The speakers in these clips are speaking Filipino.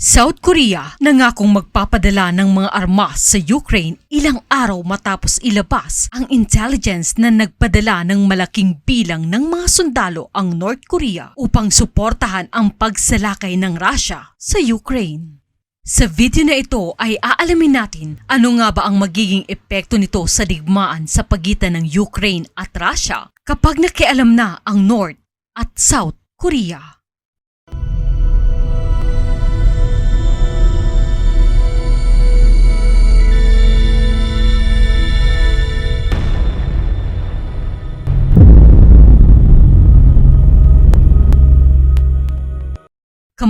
South Korea nangakong magpapadala ng mga armas sa Ukraine ilang araw matapos ilabas ang intelligence na nagpadala ng malaking bilang ng mga sundalo ang North Korea upang suportahan ang pagsalakay ng Russia sa Ukraine. Sa video na ito ay aalamin natin ano nga ba ang magiging epekto nito sa digmaan sa pagitan ng Ukraine at Russia kapag nakialam na ang North at South Korea.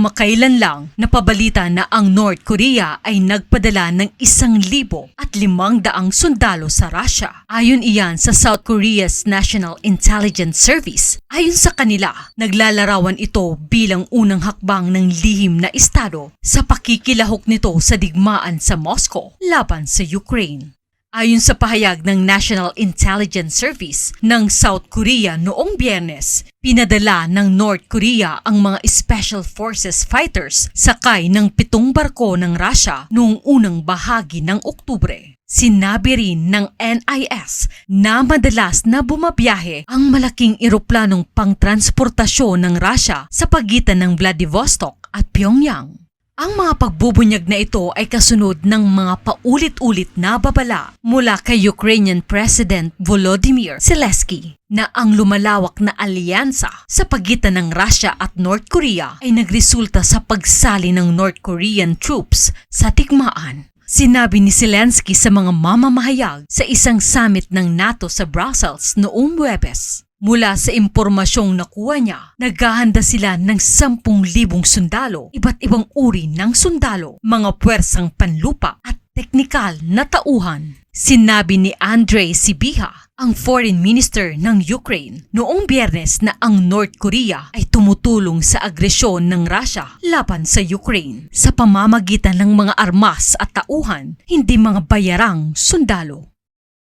Kamakailan lang napabalita na ang North Korea ay nagpadala ng isang libo at limang daang sundalo sa Russia. Ayon iyan sa South Korea's National Intelligence Service. Ayon sa kanila, naglalarawan ito bilang unang hakbang ng lihim na estado sa pakikilahok nito sa digmaan sa Moscow laban sa Ukraine. Ayon sa pahayag ng National Intelligence Service ng South Korea noong biyernes, pinadala ng North Korea ang mga Special Forces fighters sakay ng pitong barko ng Russia noong unang bahagi ng Oktubre. Sinabi rin ng NIS na madalas na bumabiyahe ang malaking eroplanong pangtransportasyon ng Russia sa pagitan ng Vladivostok at Pyongyang. Ang mga pagbubunyag na ito ay kasunod ng mga paulit-ulit na babala mula kay Ukrainian President Volodymyr Zelensky na ang lumalawak na alyansa sa pagitan ng Russia at North Korea ay nagresulta sa pagsali ng North Korean troops sa tikmaan. Sinabi ni Zelensky sa mga mamamahayag sa isang summit ng NATO sa Brussels noong Webes. Mula sa impormasyong nakuha niya, naghahanda sila ng 10,000 sundalo, iba't ibang uri ng sundalo, mga puwersang panlupa at teknikal na tauhan. Sinabi ni Andrei Sibiha, ang foreign minister ng Ukraine, noong biyernes na ang North Korea ay tumutulong sa agresyon ng Russia laban sa Ukraine sa pamamagitan ng mga armas at tauhan, hindi mga bayarang sundalo.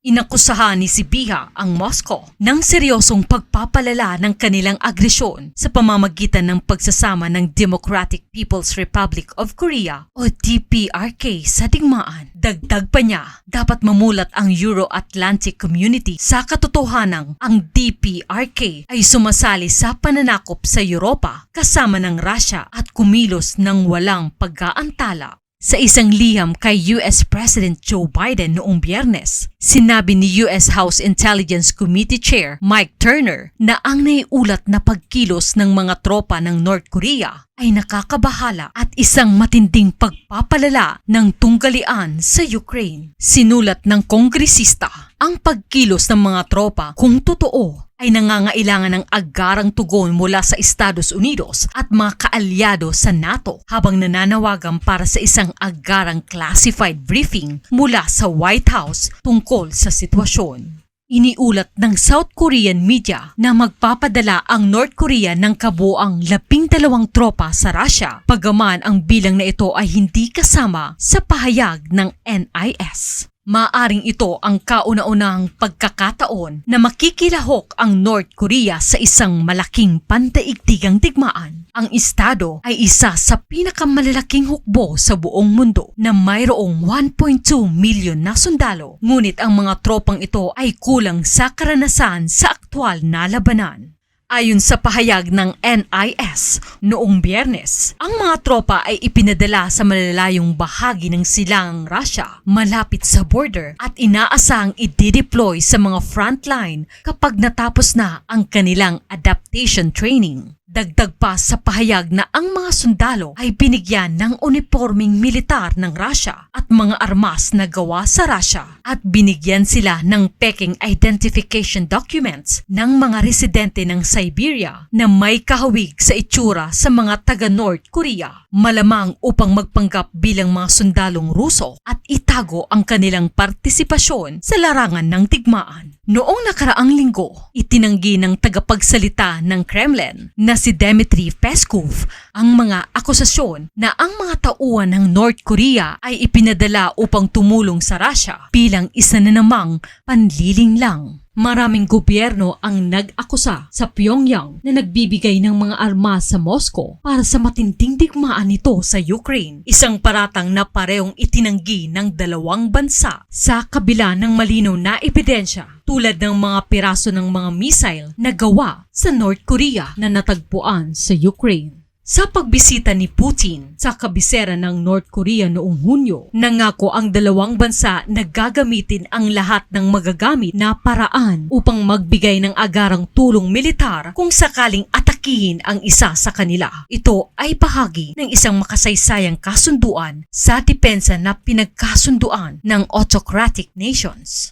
Inakusahan ni Sibiha ang Moscow ng seryosong pagpapalala ng kanilang agresyon sa pamamagitan ng pagsasama ng Democratic People's Republic of Korea o DPRK sa digmaan. Dagdag pa niya, dapat mamulat ang Euro-Atlantic Community sa katotohanang ang DPRK ay sumasali sa pananakop sa Europa kasama ng Russia at kumilos ng walang pag-aantala sa isang liham kay US President Joe Biden noong biyernes, sinabi ni US House Intelligence Committee Chair Mike Turner na ang naiulat na pagkilos ng mga tropa ng North Korea ay nakakabahala at isang matinding pagpapalala ng tunggalian sa Ukraine. Sinulat ng kongresista ang pagkilos ng mga tropa kung totoo ay nangangailangan ng agarang tugon mula sa Estados Unidos at mga kaalyado sa NATO habang nananawagan para sa isang agarang classified briefing mula sa White House tungkol sa sitwasyon. Iniulat ng South Korean media na magpapadala ang North Korea ng kabuang labing dalawang tropa sa Russia pagaman ang bilang na ito ay hindi kasama sa pahayag ng NIS. Maaring ito ang kauna-unahang pagkakataon na makikilahok ang North Korea sa isang malaking pandaigdigang digmaan. Ang estado ay isa sa pinakamalalaking hukbo sa buong mundo na mayroong 1.2 milyon na sundalo. Ngunit ang mga tropang ito ay kulang sa karanasan sa aktwal na labanan. Ayon sa pahayag ng NIS noong biyernes, ang mga tropa ay ipinadala sa malalayong bahagi ng silangang Russia malapit sa border at inaasang i-deploy sa mga frontline kapag natapos na ang kanilang adaptation training. Dagdag pa sa pahayag na ang mga sundalo ay binigyan ng uniforming militar ng Russia at mga armas na gawa sa Russia at binigyan sila ng peking identification documents ng mga residente ng Siberia na may kahawig sa itsura sa mga taga North Korea malamang upang magpanggap bilang mga sundalong Ruso at itago ang kanilang partisipasyon sa larangan ng digmaan. Noong nakaraang linggo, itinanggi ng tagapagsalita ng Kremlin na si Dmitry Peskov ang mga akusasyon na ang mga tauhan ng North Korea ay ipinadala upang tumulong sa Russia bilang isa na namang panliling lang. Maraming gobyerno ang nag-akusa sa Pyongyang na nagbibigay ng mga armas sa Moscow para sa matinding digmaan nito sa Ukraine. Isang paratang na parehong itinanggi ng dalawang bansa sa kabila ng malinaw na ebidensya tulad ng mga piraso ng mga missile na gawa sa North Korea na natagpuan sa Ukraine. Sa pagbisita ni Putin sa kabisera ng North Korea noong Hunyo, nangako ang dalawang bansa na gagamitin ang lahat ng magagamit na paraan upang magbigay ng agarang tulong militar kung sakaling atakihin ang isa sa kanila. Ito ay bahagi ng isang makasaysayang kasunduan sa depensa na pinagkasunduan ng autocratic nations.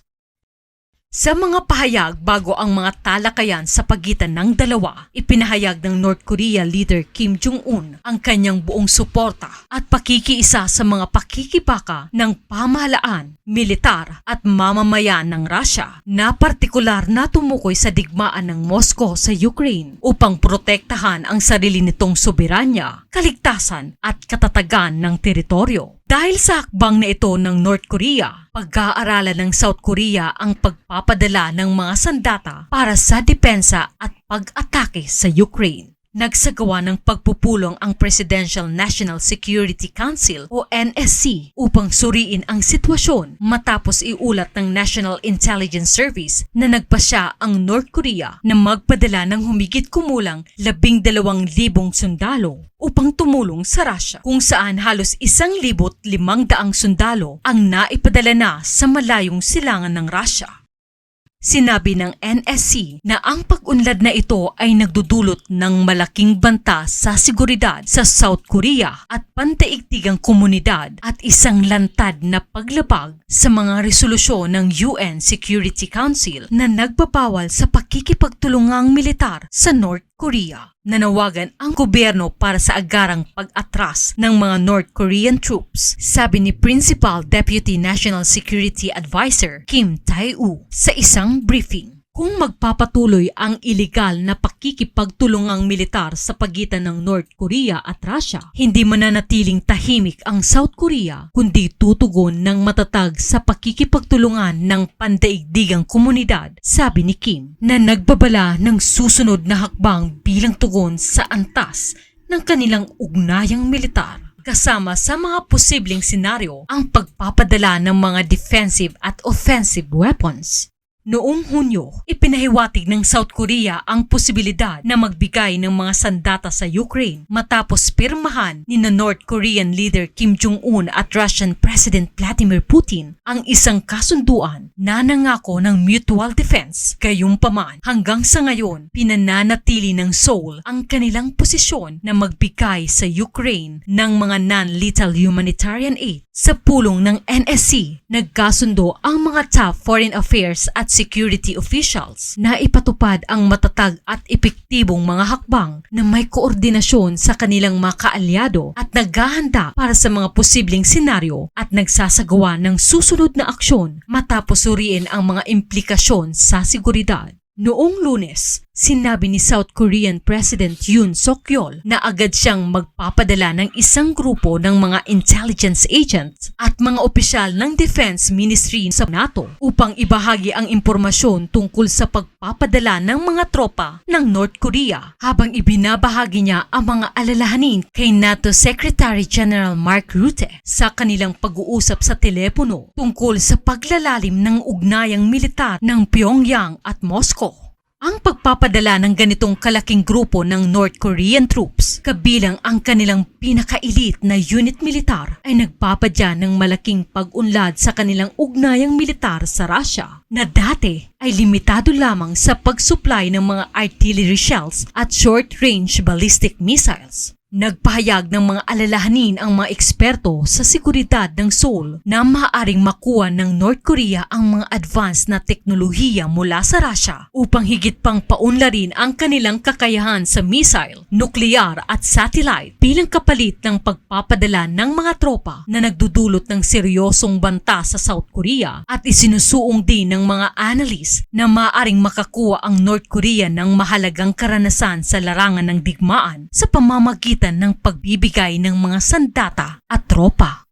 Sa mga pahayag bago ang mga talakayan sa pagitan ng dalawa, ipinahayag ng North Korea leader Kim Jong-un ang kanyang buong suporta at pakikiisa sa mga pakikibaka ng pamahalaan, militar at mamamayan ng Russia na partikular na tumukoy sa digmaan ng Moscow sa Ukraine upang protektahan ang sarili nitong soberanya, kaligtasan at katatagan ng teritoryo. Dahil sa hakbang na ito ng North Korea, pag-aaralan ng South Korea ang pagpapadala ng mga sandata para sa depensa at pag-atake sa Ukraine. Nagsagawa ng pagpupulong ang Presidential National Security Council o NSC upang suriin ang sitwasyon matapos iulat ng National Intelligence Service na nagpasya ang North Korea na magpadala ng humigit kumulang labing dalawang libong sundalo upang tumulong sa Russia kung saan halos isang libot limang daang sundalo ang naipadala na sa malayong silangan ng Russia. Sinabi ng NSC na ang pag-unlad na ito ay nagdudulot ng malaking banta sa seguridad sa South Korea at pantaigtigang komunidad at isang lantad na paglabag sa mga resolusyon ng UN Security Council na nagbabawal sa pakikipagtulungang militar sa North Korea. Nanawagan ang gobyerno para sa agarang pag-atras ng mga North Korean troops, sabi ni Principal Deputy National Security Advisor Kim Tae-woo sa isang briefing. Kung magpapatuloy ang ilegal na pakikipagtulungang militar sa pagitan ng North Korea at Russia, hindi mananatiling tahimik ang South Korea kundi tutugon ng matatag sa pakikipagtulungan ng pandaigdigang komunidad, sabi ni Kim, na nagbabala ng susunod na hakbang bilang tugon sa antas ng kanilang ugnayang militar kasama sa mga posibleng senaryo ang pagpapadala ng mga defensive at offensive weapons. Noong Hunyo, ipinahiwatig ng South Korea ang posibilidad na magbigay ng mga sandata sa Ukraine matapos pirmahan ni na North Korean leader Kim Jong-un at Russian President Vladimir Putin ang isang kasunduan na nangako ng mutual defense. Gayunpaman, hanggang sa ngayon, pinananatili ng Seoul ang kanilang posisyon na magbigay sa Ukraine ng mga non-lethal humanitarian aid sa pulong ng NSC, nagkasundo ang mga top foreign affairs at security officials na ipatupad ang matatag at epektibong mga hakbang na may koordinasyon sa kanilang mga kaalyado at naghahanda para sa mga posibleng senaryo at nagsasagawa ng susunod na aksyon matapos suriin ang mga implikasyon sa seguridad. Noong lunes, sinabi ni South Korean President Yoon Suk-yeol na agad siyang magpapadala ng isang grupo ng mga intelligence agents at mga opisyal ng Defense Ministry sa NATO upang ibahagi ang impormasyon tungkol sa pagpapadala ng mga tropa ng North Korea habang ibinabahagi niya ang mga alalahanin kay NATO Secretary General Mark Rutte sa kanilang pag-uusap sa telepono tungkol sa paglalalim ng ugnayang militar ng Pyongyang at Moscow. Ang pagpapadala ng ganitong kalaking grupo ng North Korean troops, kabilang ang kanilang pinaka-elite na unit militar, ay nagpapadya ng malaking pag-unlad sa kanilang ugnayang militar sa Russia, na dati ay limitado lamang sa pag-supply ng mga artillery shells at short-range ballistic missiles. Nagpahayag ng mga alalahanin ang mga eksperto sa seguridad ng Seoul na maaaring makuha ng North Korea ang mga advanced na teknolohiya mula sa Russia upang higit pang paunlarin ang kanilang kakayahan sa missile, nuklear at satellite bilang kapalit ng pagpapadala ng mga tropa na nagdudulot ng seryosong banta sa South Korea at isinusuong din ng mga analyst na maaaring makakuha ang North Korea ng mahalagang karanasan sa larangan ng digmaan sa pamamagitan pamamagitan ng pagbibigay ng mga sandata at tropa.